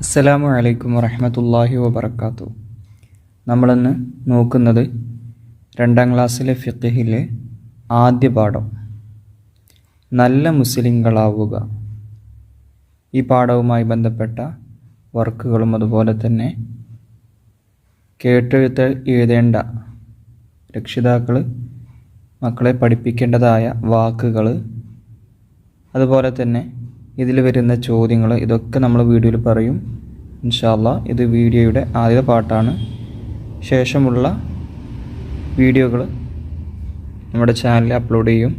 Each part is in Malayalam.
അസ്സലാമു അലൈക്കും വറഹമത്തല്ലാഹി വബർക്കാത്തു നമ്മളിന്ന് നോക്കുന്നത് രണ്ടാം ക്ലാസ്സിലെ ഫിഖിലെ ആദ്യ പാഠം. നല്ല മുസ്ലിങ്ങളാവുക. ഈ പാഠവുമായി ബന്ധപ്പെട്ട വർക്കുകളും അതുപോലെ തന്നെ കേട്ടെഴുത്ത് എഴുതേണ്ട രക്ഷിതാക്കൾ മക്കളെ പഠിപ്പിക്കേണ്ടതായ വാക്കുകൾ അതുപോലെ തന്നെ ഇതിൽ വരുന്ന ചോദ്യങ്ങൾ ഇതൊക്കെ നമ്മൾ വീഡിയോയിൽ പറയും. ഇൻഷാല്ല ഇത് വീഡിയോയുടെ ആദ്യ പാട്ടാണ്. ശേഷമുള്ള വീഡിയോകൾ നമ്മുടെ ചാനലിൽ അപ്ലോഡ് ചെയ്യും.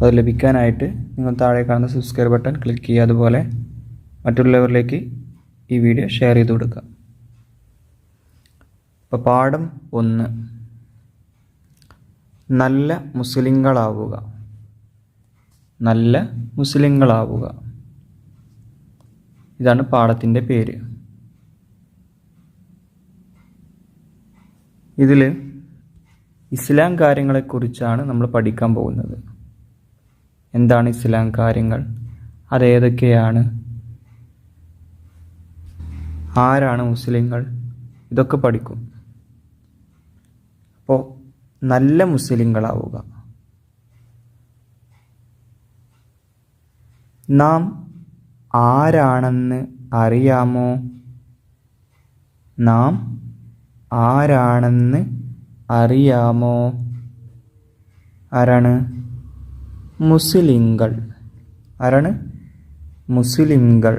അത് ലഭിക്കാനായിട്ട് നിങ്ങൾ താഴെ കാണുന്ന സബ്സ്ക്രൈബ് ബട്ടൺ ക്ലിക്ക് ചെയ്യുക. അതുപോലെ മറ്റുള്ളവരിലേക്ക് ഈ വീഡിയോ ഷെയർ ചെയ്ത് കൊടുക്കുക. അപ്പോൾ പാഠം ഒന്ന്. നല്ല മുസ്ലിങ്ങളാവുക. നല്ല മുസ്ലിങ്ങളാവുക. ഇതാണ് പാഠത്തിന്റെ പേര്. ഇതിൽ ഇസ്ലാം കാര്യങ്ങളെക്കുറിച്ചാണ് നമ്മൾ പഠിക്കാൻ പോകുന്നത്. എന്താണ് ഇസ്ലാം കാര്യങ്ങൾ? അതേതൊക്കെയാണ് ആരാണ് മുസ്ലിങ്ങൾ? ഇതൊക്കെ പഠിക്കും. അപ്പോൾ നല്ല മുസ്ലിങ്ങളാവുക. നാം ആരാണെന്ന് അറിയാമോ? നാം ആരാണെന്ന് അറിയാമോ? ആരാണ്? മുസ്ലിങ്ങൾ ആരാണ്? മുസ്ലിങ്ങൾ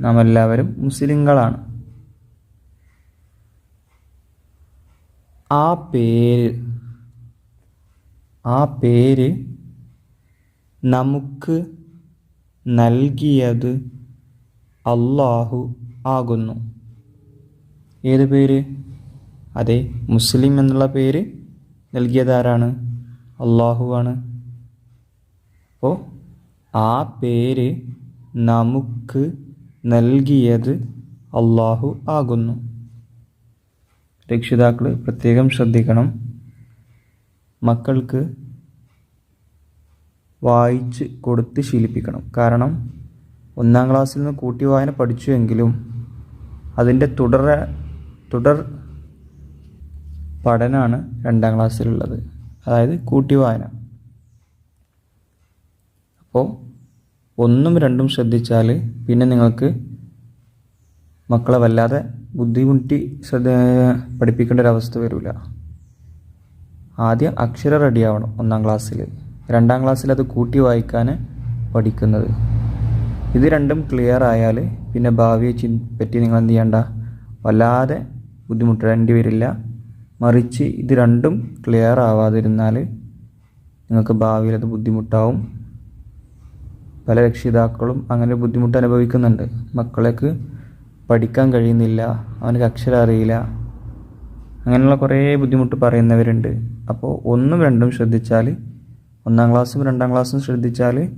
നാം എല്ലാവരും മുസ്ലിങ്ങളാണ് ആ പേര് ആ പേര് നമുക്ക് നൽകിയത് അള്ളാഹു ആകുന്നു. ഏത് പേര്? അതെ മുസ്ലിം എന്നുള്ള പേര് നൽകിയത് ആരാണ് അള്ളാഹു ആണ്. അപ്പോൾ ആ പേര് നമുക്ക് നൽകിയത് അള്ളാഹു ആകുന്നു. രക്ഷിതാക്കൾ പ്രത്യേകം ശ്രദ്ധിക്കണം. മക്കൾക്ക് വായിച്ച് കൊടുത്ത് ശീലിപ്പിക്കണം. കാരണം ഒന്നാം ക്ലാസ്സിൽ നിന്ന് കൂട്ടി വായന പഠിച്ചുവെങ്കിലും അതിന്റെ തുടർ തുടർ പഠനമാണ് രണ്ടാം ക്ലാസ്സിലുള്ളത്. അതായത് കൂട്ടി വായന അപ്പോൾ ഒന്നും രണ്ടും ശ്രദ്ധിച്ചാൽ പിന്നെ നിങ്ങൾക്ക് മക്കളെ വല്ലാതെ ബുദ്ധിമുട്ടി ശ്രദ്ധ പഠിപ്പിക്കേണ്ട ഒരവസ്ഥ വരില്ല ആദ്യം അക്ഷരം റെഡിയാവണം ഒന്നാം ക്ലാസ്സിൽ രണ്ടാം ക്ലാസ്സിൽ അത് കൂട്ടി വായിക്കാൻ പഠിക്കുന്നത്. ഇത് രണ്ടും ക്ലിയർ ആയാൽ പിന്നെ ഭാവിയെ ചി പറ്റി നിങ്ങൾ എന്ത് ചെയ്യണ്ട? വല്ലാതെ ബുദ്ധിമുട്ടേണ്ടി വരില്ല. മറിച്ച് ഇത് രണ്ടും ക്ലിയർ ആവാതിരുന്നാൽ നിങ്ങൾക്ക് ഭാവിയിൽ അത് ബുദ്ധിമുട്ടാവും. പല രക്ഷിതാക്കളും അങ്ങനെ ബുദ്ധിമുട്ട് അനുഭവിക്കുന്നുണ്ട്. മക്കളേക്ക് പഠിക്കാൻ കഴിയുന്നില്ല അവനക്ക് അക്ഷരം അറിയില്ല അങ്ങനെയുള്ള കുറേ ബുദ്ധിമുട്ട് പറയുന്നവരുണ്ട്. അപ്പോൾ ഒന്നും രണ്ടും ശ്രദ്ധിച്ചാൽ ഒന്നാം ക്ലാസ്സും രണ്ടാം ക്ലാസ്സും ശ്രദ്ധിച്ചാൽ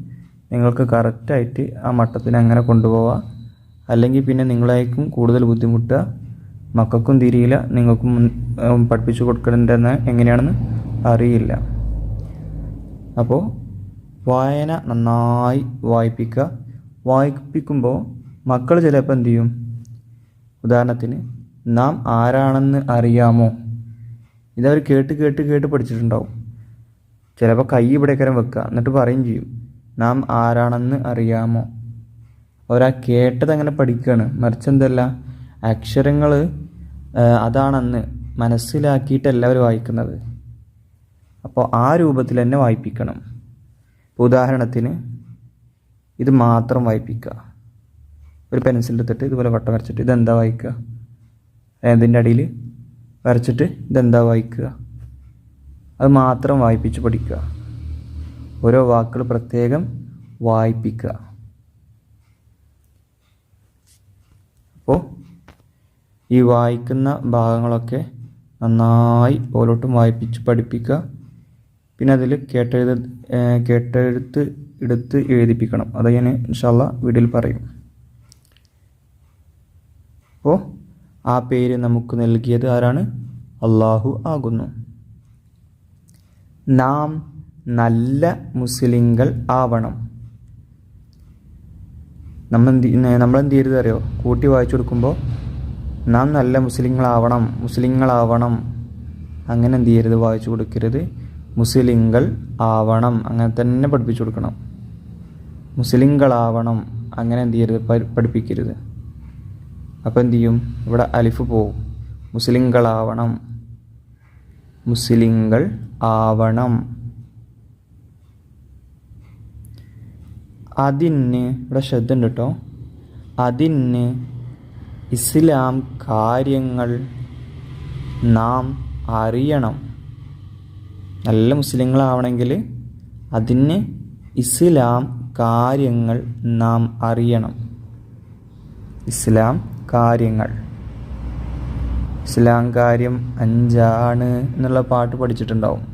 നിങ്ങൾക്ക് കറക്റ്റായിട്ട് ആ മട്ടത്തിന് അങ്ങനെ കൊണ്ടുപോവാം. അല്ലെങ്കിൽ പിന്നെ നിങ്ങളായിരിക്കും കൂടുതൽ ബുദ്ധിമുട്ടുക. മക്കൾക്കും തിരിയില്ല. നിങ്ങൾക്കും പഠിപ്പിച്ചു കൊടുക്കേണ്ടതെന്ന് എങ്ങനെയാണെന്ന് അറിയില്ല. അപ്പോൾ വായന നന്നായി വായിപ്പിക്കുക. വായിപ്പിക്കുമ്പോൾ മക്കൾ ചിലപ്പോൾ എന്തു ചെയ്യും? ഉദാഹരണത്തിന് നാം ആരാണെന്ന് അറിയാമോ? ഇതവർ കേട്ട് കേട്ട് കേട്ട് പഠിച്ചിട്ടുണ്ടാവും. ചിലപ്പോൾ കൈ ഇവിടേക്കരം വെക്കുക. എന്നിട്ട് പറയും ചെയ്യും. നാം ആരാണെന്ന് അറിയാമോ? ഒരാ കേട്ടത് അങ്ങനെ പഠിക്കുകയാണ് മറിച്ച് എന്തല്ല അക്ഷരങ്ങൾ അതാണെന്ന് മനസ്സിലാക്കിയിട്ടല്ല അവർ വായിക്കുന്നത്. അപ്പോൾ ആ രൂപത്തിൽ തന്നെ വായിപ്പിക്കണം. ഉദാഹരണത്തിന് ഇത് മാത്രം വായിപ്പിക്കുക. ഒരു പെൻസിൽ എടുത്തിട്ട് ഇതുപോലെ വട്ടം വരച്ചിട്ട് ഇതെന്താ വായിക്കുക? അതിന്റെ അടിയിൽ വരച്ചിട്ട് ഇതെന്താ വായിക്കുക? അത് മാത്രം വായിപ്പിച്ച് പഠിക്കുക. ഓരോ വാക്കുകൾ പ്രത്യേകം വായിപ്പിക്കുക. അപ്പോൾ ഈ വായിക്കുന്ന ഭാഗങ്ങളൊക്കെ നന്നായി ഓരോട്ടും വായിപ്പിച്ച് പഠിപ്പിക്കുക. പിന്നെ അതിൽ കേട്ടെഴുത കേട്ടെഴുത്ത് എടുത്ത് എഴുതിപ്പിക്കണം. അത് ഞാൻ ഇൻഷാല്ല വീട്ടിൽ പറയും. അപ്പോൾ ആ പേര് നമുക്ക് നൽകിയത് ആരാണ്? അള്ളാഹു ആകുന്നു. നാം നല്ല മുസ്ലിങ്ങൾ ആവണം. നമ്മൾ എന്ത് ചെയ്യരുത് അറിയോ? കൂട്ടി വായിച്ചു കൊടുക്കുമ്പോൾ നാം നല്ല മുസ്ലിങ്ങളാവണം മുസ്ലിങ്ങളാവണം. അങ്ങനെ എന്ത് ചെയ്യരുത്? വായിച്ചു കൊടുക്കരുത്. മുസ്ലിങ്ങൾ ആവണം. അങ്ങനെ തന്നെ പഠിപ്പിച്ചു കൊടുക്കണം. മുസ്ലിങ്ങളാവണം. അങ്ങനെ എന്ത് ചെയ്യരുത്? പഠിപ്പിക്കരുത്. അപ്പോൾ എന്ത് ചെയ്യും? ഇവിടെ അലിഫ് പോവും. മുസ്ലിങ്ങളാവണം. മുസ്ലിങ്ങൾ ആവണം. അതിന് ഇവിടെ ശ്രദ്ധ ഉണ്ട് കേട്ടോ അതിന് ഇസ്ലാം കാര്യങ്ങൾ നാം അറിയണം. നല്ല മുസ്ലിങ്ങളാവണമെങ്കിൽ അതിന് ഇസ്ലാം കാര്യങ്ങൾ നാം അറിയണം. ഇസ്ലാം കാര്യങ്ങൾ. ഇസ്ലാം കാര്യം അഞ്ചാണ് എന്നുള്ള പാട്ട് പഠിച്ചിട്ടുണ്ടാവും.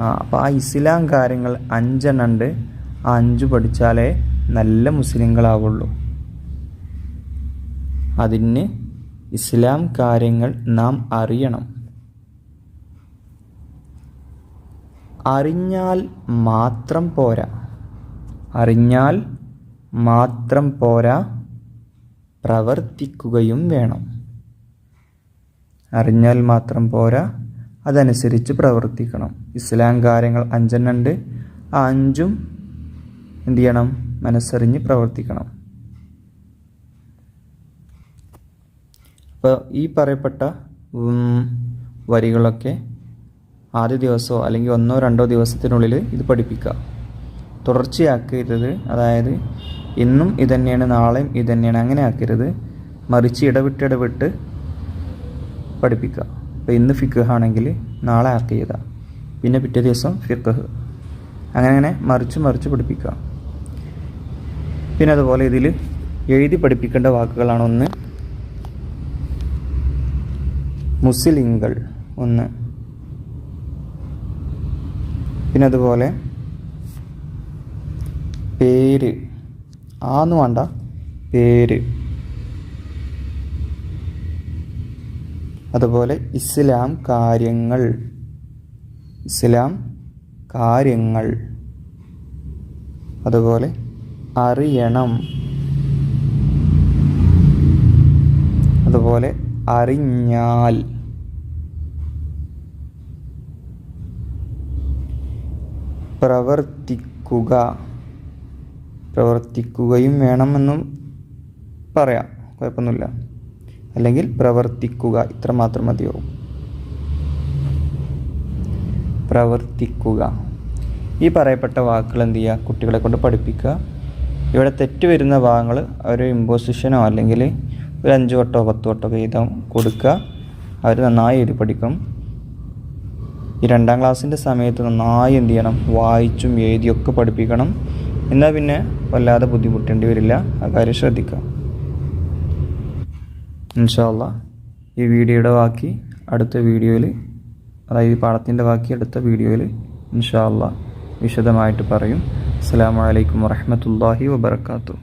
ആ അപ്പോൾ ആ ഇസ്ലാം കാര്യങ്ങൾ അഞ്ചെണ്ണം ഉണ്ട് ആ അഞ്ച് പഠിച്ചാലേ നല്ല മുസ്ലിങ്ങളാവുള്ളൂ. അതിന് ഇസ്ലാം കാര്യങ്ങൾ നാം അറിയണം. അറിഞ്ഞാൽ മാത്രം പോരാ. അറിഞ്ഞാൽ മാത്രം പോരാ. പ്രവർത്തിക്കുകയും വേണം. അറിഞ്ഞാൽ മാത്രം പോരാ. അതനുസരിച്ച് പ്രവർത്തിക്കണം. ഇസ്ലാം കാര്യങ്ങൾ അഞ്ചെണ്ണുണ്ട്. ആ അഞ്ചും എന്തു ചെയ്യണം? മനസ്സറിഞ്ഞ് പ്രവർത്തിക്കണം. അപ്പോൾ ഈ പറയപ്പെട്ട വരികളൊക്കെ ആദ്യ ദിവസമോ അല്ലെങ്കിൽ ഒന്നോ രണ്ടോ ദിവസത്തിനുള്ളിൽ ഇത് പഠിപ്പിക്കുക. തുടർച്ചയാക്കരുത്. അതായത് ഇന്നും ഇതന്നെയാണ് നാളെയും ഇതന്നെയാണ് അങ്ങനെ ആക്കരുത്. മറിച്ച് ഇടവിട്ട് ഇടവിട്ട് പഠിപ്പിക്കുക. അപ്പോൾ ഇന്ന് ഫിഖ് ആണെങ്കിൽ നാളെ അക്കീത പിന്നെ പിറ്റേ ദിവസം ഫിഖ്. അങ്ങനെ അങ്ങനെ മറിച്ച് മറിച്ച് പഠിപ്പിക്കുക. പിന്നെ അതുപോലെ ഇതിൽ എഴുതി പഠിപ്പിക്കേണ്ട വാക്കുകളാണ് ഒന്ന് മുസ്ലിങ്ങൾ ഒന്ന് പിന്നെ അതുപോലെ പേര്. ആന്ന് വേണ്ട. പേര്. അതുപോലെ ഇസ്ലാം കാര്യങ്ങൾ. ഇസ്ലാം കാര്യങ്ങൾ. അതുപോലെ അറിയണം. അതുപോലെ അറിഞ്ഞാൽ. പ്രവർത്തിക്കുക. പ്രവർത്തിക്കുകയും വേണമെന്നും പറയാം. കുഴപ്പമൊന്നുമില്ല. അല്ലെങ്കിൽ പ്രവർത്തിക്കുക ഇത്ര മാത്രം മതിയാവും. പ്രവർത്തിക്കുക. ഈ പറയപ്പെട്ട വാക്കുകൾ എന്ത് ചെയ്യുക? കുട്ടികളെ കൊണ്ട് പഠിപ്പിക്കുക. ഇവിടെ തെറ്റ് വരുന്ന ഭാഗങ്ങൾ ഒരു ഇമ്പോസിഷനോ അല്ലെങ്കിൽ ഒരു അഞ്ച് വട്ടോ പത്ത് വട്ടോ വീതം കൊടുക്കുക. അവർ നന്നായി എഴുതി പഠിക്കും. ഈ രണ്ടാം ക്ലാസ്സിന്റെ സമയത്ത് നന്നായി എന്ത് ചെയ്യണം? വായിച്ചും എഴുതിയൊക്കെ പഠിപ്പിക്കണം. എന്നാൽ പിന്നെ വല്ലാതെ ബുദ്ധിമുട്ടേണ്ടി വരില്ല. ആ കാര്യം ശ്രദ്ധിക്കാം ഇൻഷാല്ല ഈ വീഡിയോയുടെ ബാക്കി അടുത്ത വീഡിയോയിൽ അതായത് ഈ പാഠത്തിന്റെ ബാക്കി അടുത്ത വീഡിയോയിൽ ഇൻഷാല്ല വിശദമായിട്ട് പറയും. അസ്സാം വലൈക്കും വറഹമത്തല്ലാഹി വബർക്കാത്തു